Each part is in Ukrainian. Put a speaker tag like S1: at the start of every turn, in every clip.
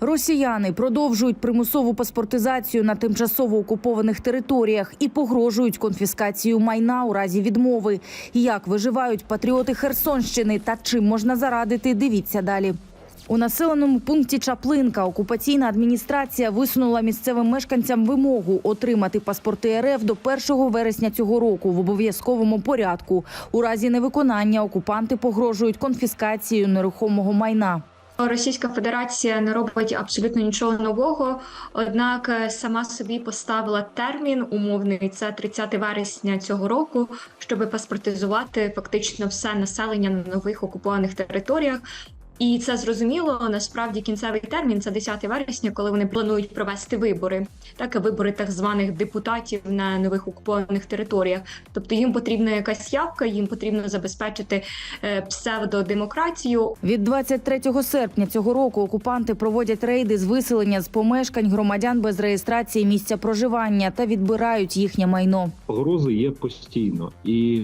S1: Росіяни продовжують примусову паспортизацію на тимчасово окупованих територіях і погрожують конфіскацією майна у разі відмови. Як виживають патріоти Херсонщини та чим можна зарадити, дивіться далі. У населеному пункті Чаплинка окупаційна адміністрація висунула місцевим мешканцям вимогу отримати паспорти РФ до 1 вересня цього року в обов'язковому порядку. У разі невиконання окупанти погрожують конфіскацією нерухомого майна.
S2: Російська Федерація не робить абсолютно нічого нового, однак е, сама собі поставила термін умовний це 30 вересня цього року, щоб паспортизувати фактично все населення на нових окупованих територіях. І це зрозуміло. Насправді кінцевий термін це 10 вересня, коли вони планують провести вибори, так вибори так званих депутатів на нових окупованих територіях. Тобто їм потрібна якась явка, їм потрібно забезпечити е, псевдодемократію.
S1: Від 23 серпня цього року окупанти проводять рейди з виселення з помешкань громадян без реєстрації місця проживання та відбирають їхнє майно.
S3: погрози є постійно і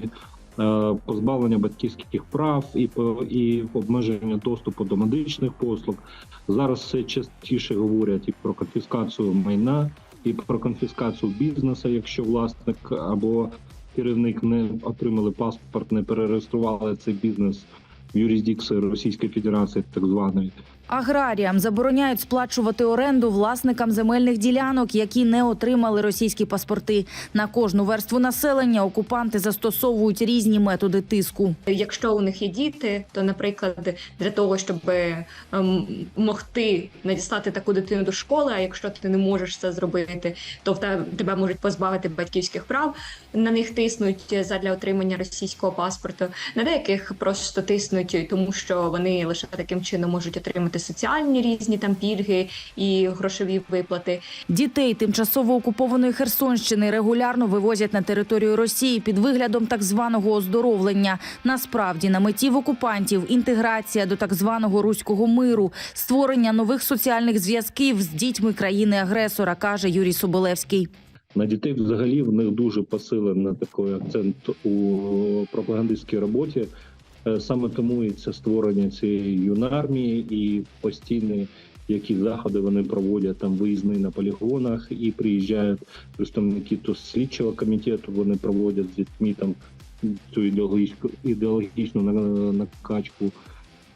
S3: позбавлення батьківських прав, і і обмеження доступу до медичних послуг. Зараз все частіше говорять і про конфіскацію майна, і про конфіскацію бізнесу, якщо власник або керівник не отримали паспорт, не перереєстрували цей бізнес в юрисдикції Російської Федерації, так званої.
S1: Аграріям забороняють сплачувати оренду власникам земельних ділянок, які не отримали російські паспорти. На кожну верству населення окупанти застосовують різні методи тиску.
S2: Якщо у них є діти, то, наприклад, для того, щоб ем, могти надіслати таку дитину до школи, а якщо ти не можеш це зробити, то в те- тебе можуть позбавити батьківських прав. На них тиснуть задля отримання російського паспорту. На деяких просто тиснуть, тому що вони лише таким чином можуть отримати соціальні різні там пільги і грошові виплати.
S1: Дітей тимчасово окупованої Херсонщини регулярно вивозять на територію Росії під виглядом так званого оздоровлення. Насправді на меті в окупантів інтеграція до так званого руського миру, створення нових соціальних зв'язків з дітьми країни-агресора, каже Юрій Соболевський.
S3: На дітей взагалі в них дуже посилений такий акцент у пропагандистській роботі. Е, Саме тому і це створення цієї юнармії і постійні які заходи вони проводять там виїзни на полігонах і приїжджають представники то слідчого комітету. Вони проводять з дітьми там цю ідеологічну ідеологічну накачку,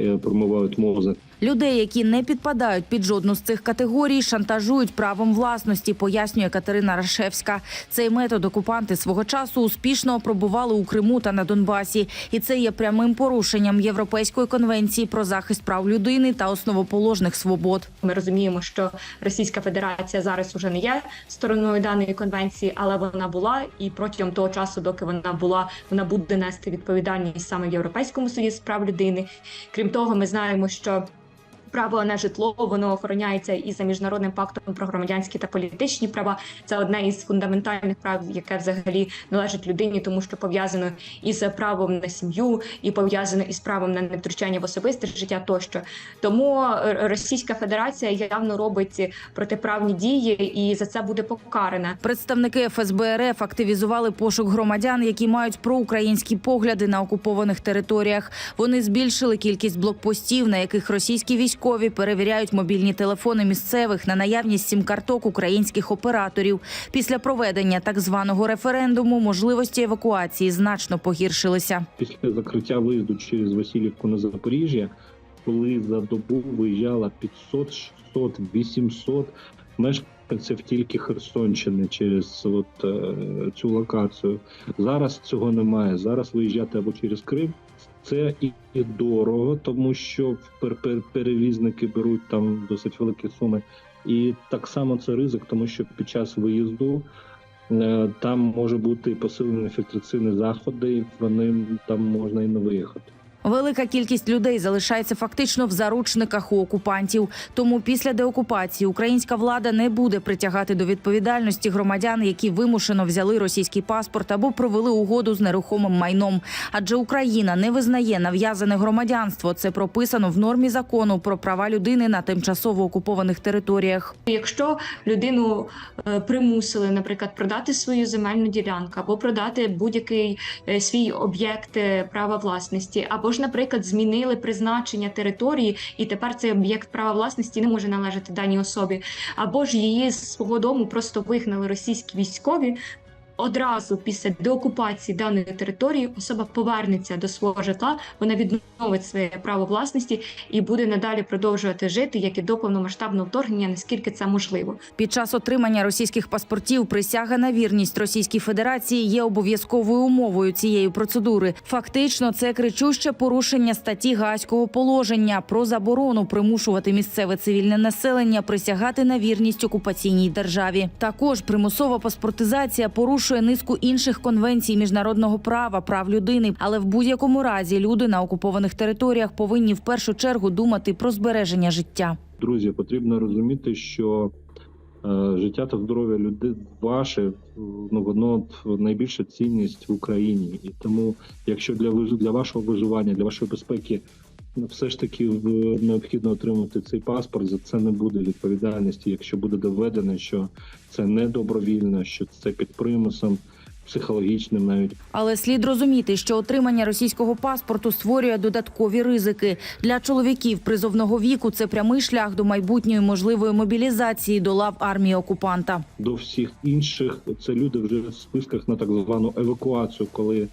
S3: е, промивають мозок.
S1: Людей, які не підпадають під жодну з цих категорій, шантажують правом власності, пояснює Катерина Рашевська. Цей метод окупанти свого часу успішно опробували у Криму та на Донбасі, і це є прямим порушенням Європейської конвенції про захист прав людини та основоположних свобод.
S2: Ми розуміємо, що Російська Федерація зараз уже не є стороною даної конвенції, але вона була, і протягом того часу, доки вона була, вона буде нести відповідальність саме в Європейському суді з прав людини. Крім того, ми знаємо, що Право на житло воно охороняється і за міжнародним пактом про громадянські та політичні права. Це одне із фундаментальних прав, яке взагалі належить людині, тому що пов'язано із правом на сім'ю, і пов'язано із правом на невтручання в особисте життя тощо. Тому е, Російська Федерація явно робить протиправні дії, і за це буде покарана.
S1: Представники ФСБ РФ активізували пошук громадян, які мають проукраїнські погляди на окупованих територіях. Вони збільшили кількість блокпостів, на яких російські військові перевіряють мобільні телефони місцевих на наявність сім-карток українських операторів. Після проведення так званого референдуму можливості евакуації значно погіршилися.
S3: після закриття виїзду через Васильівку на Запоріжжя, коли за добу виїжджало 500, 600, 800 мешканців тільки Херсонщини через от, е, цю локацію. Зараз цього немає. Зараз виїжджати або через Крим. Це і дорого, тому що пер- пер- перевізники беруть там досить великі суми. І так само це ризик, тому що під час виїзду е, там може бути посилені фільтраційні заходи, вони там можна і не виїхати.
S1: Велика кількість людей залишається фактично в заручниках у окупантів. Тому після деокупації українська влада не буде притягати до відповідальності громадян, які вимушено взяли російський паспорт або провели угоду з нерухомим майном. Адже Україна не визнає нав'язане громадянство. Це прописано в нормі закону про права людини на тимчасово окупованих територіях.
S2: Якщо людину е, примусили, наприклад, продати свою земельну ділянку або продати будь-який е, свій об'єкт е, права власності, або ж ж, наприклад, змінили призначення території, і тепер цей об'єкт права власності не може належати даній особі, або ж її з свого дому просто вигнали російські військові. Одразу після деокупації даної території особа повернеться до свого житла, вона відновить своє право власності і буде надалі продовжувати жити як і до повномасштабного вторгнення, наскільки це можливо.
S1: Під час отримання російських паспортів присяга на вірність Російській Федерації є обов'язковою умовою цієї процедури. Фактично, це кричуще порушення статті Гаазького положення про заборону примушувати місцеве цивільне населення присягати на вірність окупаційній державі. Також примусова паспортизація порушує низку інших конвенцій міжнародного права, прав людини. Але в будь-якому разі люди на окупованих територіях повинні в першу чергу думати про збереження життя.
S3: Друзі, потрібно розуміти, що е, життя та здоров'я людей ваше ну воно найбільша цінність в Україні, і тому, якщо для для вашого виживання, для вашої безпеки, все ж таки в- необхідно отримати цей паспорт, за це не буде відповідальності. Якщо буде доведено, що це не добровільно, що це під примусом психологічним, навіть
S1: Але слід розуміти, що отримання російського паспорту створює додаткові ризики для чоловіків призовного віку. Це прямий шлях до майбутньої можливої мобілізації до лав армії окупанта.
S3: до всіх інших це люди вже в списках на так звану евакуацію, коли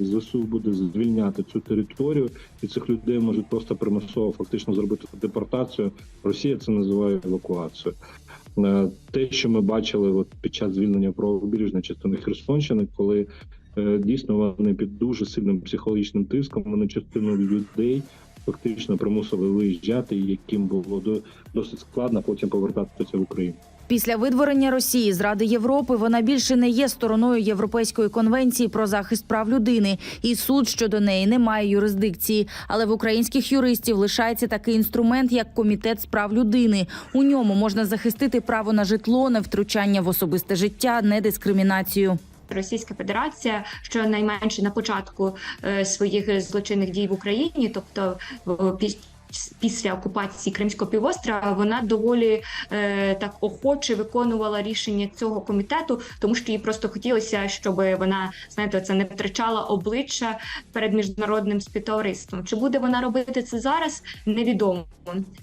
S3: ЗСУ буде звільняти цю територію, і цих людей можуть просто примусово фактично зробити депортацію. Росія це називає евакуацією. Е, те, що ми бачили от під час звільнення правобережної частини Херсонщини, коли е, дійсно вони під дуже сильним психологічним тиском, вони частину людей фактично примусили виїжджати, яким було до- досить складно потім повертатися в Україну.
S1: Після видворення Росії з Ради Європи вона більше не є стороною Європейської конвенції про захист прав людини, і суд щодо неї не має юрисдикції. Але в українських юристів лишається такий інструмент, як комітет з прав людини. У ньому можна захистити право на житло, невтручання в особисте життя, недискримінацію.
S2: Російська Федерація, що найменше на початку е, своїх злочинних дій в Україні, тобто після окупації Кримського півострова, вона доволі е, так охоче виконувала рішення цього комітету, тому що їй просто хотілося, щоб вона знаєте, це не втрачала обличчя перед міжнародним співтовариством. Чи буде вона робити це зараз? Невідомо.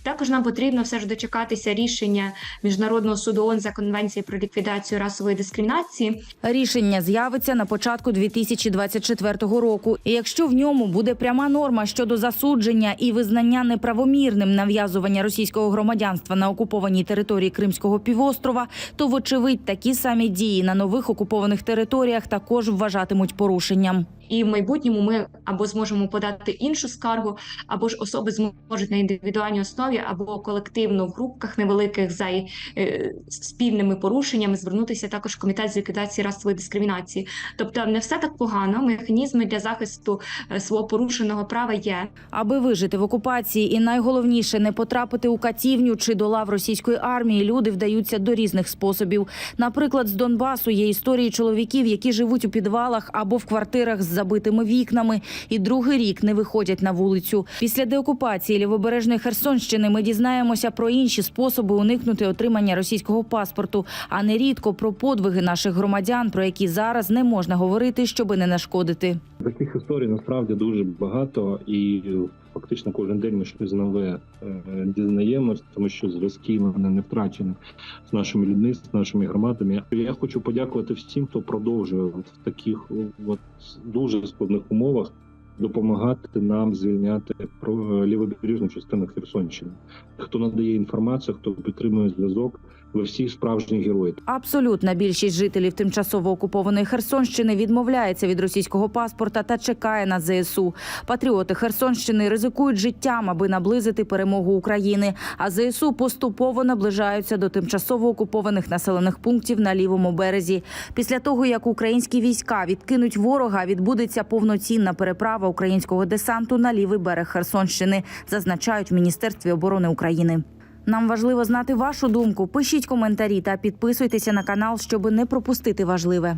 S2: Також нам потрібно все ж дочекатися рішення міжнародного суду ООН за конвенції про ліквідацію расової дискримінації,
S1: Рішення з'явиться на початку 2024 року. І якщо в ньому буде пряма норма щодо засудження і визнання неправомірним нав'язування російського громадянства на окупованій території Кримського півострова, то вочевидь такі самі дії на нових окупованих територіях також вважатимуть порушенням.
S2: І в майбутньому ми або зможемо подати іншу скаргу, або ж особи зможуть на індивідуальній основі, або колективно в групках невеликих за е, спільними порушеннями звернутися також в комітет з ліквідації расової дискримінації. Тобто, не все так погано. Механізми для захисту е, свого порушеного права є.
S1: Аби вижити в окупації і найголовніше не потрапити у катівню чи до лав російської армії, люди вдаються до різних способів. Наприклад, з Донбасу є історії чоловіків, які живуть у підвалах або в квартирах з забитими вікнами, і другий рік не виходять на вулицю. Після деокупації лівобережної Херсонщини ми дізнаємося про інші способи уникнути отримання російського паспорту, а нерідко про подвиги наших громадян, про які зараз не можна говорити, щоби не нашкодити.
S3: Таких історій насправді дуже багато, і фактично кожен день ми щось нове е, дізнаємось, тому що зв'язки вони не втрачені з нашими людьми, з нашими громадами. Я хочу подякувати всім, хто продовжує в таких от дуже складних умовах допомагати нам звільняти про лівобережну частину Херсонщини. Хто надає інформацію, хто підтримує зв'язок, ви всі справжні герої.
S1: Абсолютна більшість жителів тимчасово окупованої Херсонщини відмовляється від російського паспорта та чекає на ЗСУ. Патріоти Херсонщини ризикують життям, аби наблизити перемогу України. А ЗСУ поступово наближаються до тимчасово окупованих населених пунктів на лівому березі. Після того як українські війська відкинуть ворога, відбудеться повноцінна переправа українського десанту на лівий берег Херсонщини, зазначають в міністерстві оборони України. Нам важливо знати вашу думку. Пишіть коментарі та підписуйтеся на канал, щоб не пропустити важливе.